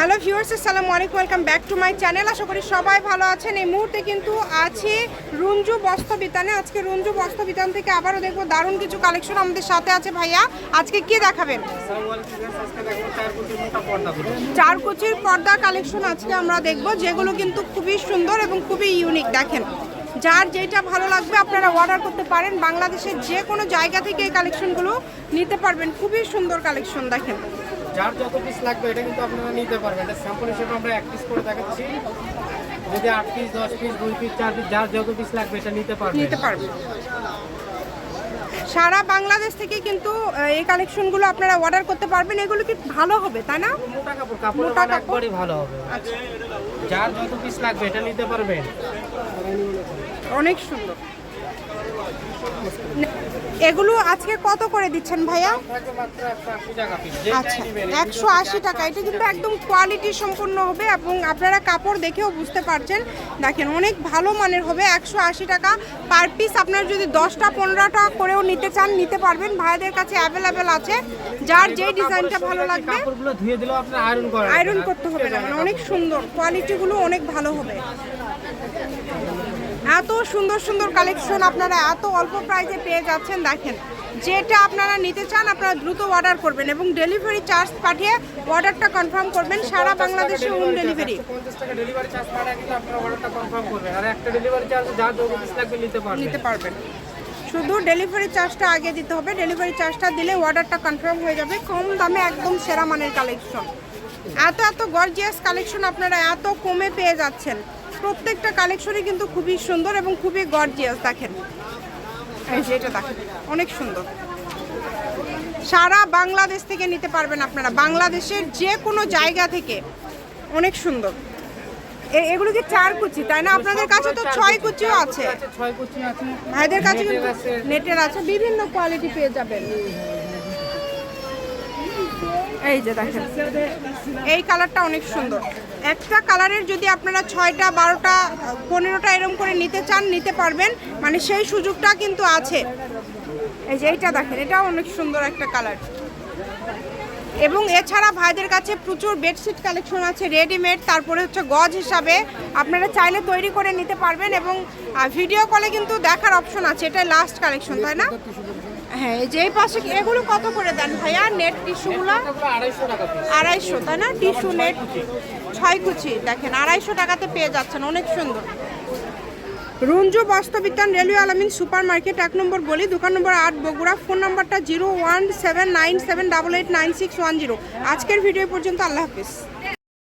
Hello viewers আসসালামু আলাইকুম welcome back to my channel. আশা করি সবাই ভালো আছেন। এই মুহূর্তে কিন্তু আছি রুঞ্জু বস্ত্র বিতানে। আজকে রুঞ্জু বস্ত্র বিতান থেকে আবারও দেখব দারুণ কিছু কালেকশন আমাদের সাথে আছে ভাইয়া। আজকে কি দেখাবেন? চার কুচির পর্দা কালেকশন আজকে আমরা দেখব যেগুলো কিন্তু খুবই সুন্দর এবং খুবই ইউনিক দেখেন যার যেটা ভালো লাগবে আপনারা অর্ডার করতে পারেন। বাংলাদেশের যে কোনো জায়গা থেকে এই কালেকশনগুলো নিতে পারবেন। খুবই সুন্দর কালেকশন দেখেন। যার যত পিস লাগবে এটা কিন্তু আপনারা নিতে পারবেন। এটা স্যাম্পল হিসেবে আমরা এক পিস করে দেখাচ্ছি। যদি আট পিস দশ পিস দুই পিস চার পিস যার যত পিস লাগবে এটা নিতে পারবেন। নিতে পারবেন। সারা বাংলাদেশ থেকে কিন্তু এই কালেকশনগুলো আপনারা অর্ডার করতে পারবেন। এগুলো কি ভালো হবে তাই না? মোটা কাপড় কাপড় মোটা কাপড়? একবারই ভালো হবে। আচ্ছা। যার যত পিস লাগবে এটা নিতে পারবেন। অনেক সুন্দর। এগুলো আজকে কত করে দিচ্ছেন ভাইয়া? একশো আশি টাকা আচ্ছা একশো আশি টাকা। এটা কিন্তু একদম কোয়ালিটি সম্পূর্ণ হবে এবং আপনারা কাপড় দেখেও বুঝতে পারছেন। দেখেন অনেক ভালো মানের হবে একশো আশি টাকা। পার পিস আপনার যদি দশটা পনেরোটা করেও নিতে চান নিতে পারবেন। ভাইয়াদের কাছে অ্যাভেলেবেল আছে। যার যেই ডিজাইনটা ভালো লাগবে আয়রন করতে হবে না। মানে অনেক সুন্দর কোয়ালিটিগুলো অনেক ভালো হবে। এত সুন্দর সুন্দর কালেকশন আপনারা এত অল্প প্রাইসে পেয়ে যাচ্ছেন দেখেন। যেটা আপনারা নিতে চান আপনারা দ্রুত অর্ডার করবেন এবং ডেলিভারি চার্জ পাঠিয়ে অর্ডারটা কনফার্ম করবেন সারা বাংলাদেশে হোম ডেলিভারি নিতে পারবেন। শুধু ডেলিভারি চার্জটা আগে দিতে হবে ডেলিভারি চার্জটা দিলে অর্ডারটা কনফার্ম হয়ে যাবে কম দামে একদম সেরা মানের কালেকশন এত এত গর্জিয়াস কালেকশন আপনারা এত কমে পেয়ে যাচ্ছেন। প্রত্যেকটা কালেকশনই কিন্তু খুবই সুন্দর এবং খুবই গর্জিয়াস দেখেন। এই যে এটা দেখেন অনেক সুন্দর। সারা বাংলাদেশ থেকে নিতে পারবেন আপনারা। বাংলাদেশের যে কোনো জায়গা থেকে অনেক সুন্দর। এগুলো কি চার কুচি? তাই না? আপনাদের কাছে তো ছয় কুচিও আছে। ছয় কুচি আছে। ভাইদের কাছে। নেটের আছে। বিভিন্ন কোয়ালিটি পেয়ে যাবেন। এই যে দেখেন। এই কালারটা অনেক সুন্দর। একটা কালারের যদি আপনারা ছয়টা, বারোটা, পনেরোটা এরম করে নিতে চান, নিতে পারবেন। মানে সেই সুযোগটা কিন্তু আছে। এই যে এইটা দেখেন, এটাও অনেক সুন্দর একটা কালার। এবং এছাড়া ভাইদের কাছে প্রচুর বেডশিট কালেকশন আছে রেডিমেড তারপরে হচ্ছে গজ হিসাবে। আপনারা চাইলে তৈরি করে নিতে পারবেন এবং ভিডিও কলে কিন্তু দেখার অপশন আছে, এটাই লাস্ট কালেকশন তাই না? হ্যাঁ এই যে পাশে এগুলো কত করে দেন ভাইয়া? নেট টিস্যুগুলো আড়াইশো তাই না? টিস্যু নেট ছয় কুচি। দেখেন, আড়াইশো টাকাতে পেয়ে যাচ্ছেন, অনেক সুন্দর। রঞ্জু বস্ত্রবিজ্ঞান রেলওয়ে আলামিন সুপার মার্কেট এক নম্বর বলি দোকান নম্বর আট, বগুড়া। ফোন নাম্বারটা zero one seven nine seven double eight nine six one zero. আজকের ভিডিও পর্যন্ত আল্লাহ হাফিজ।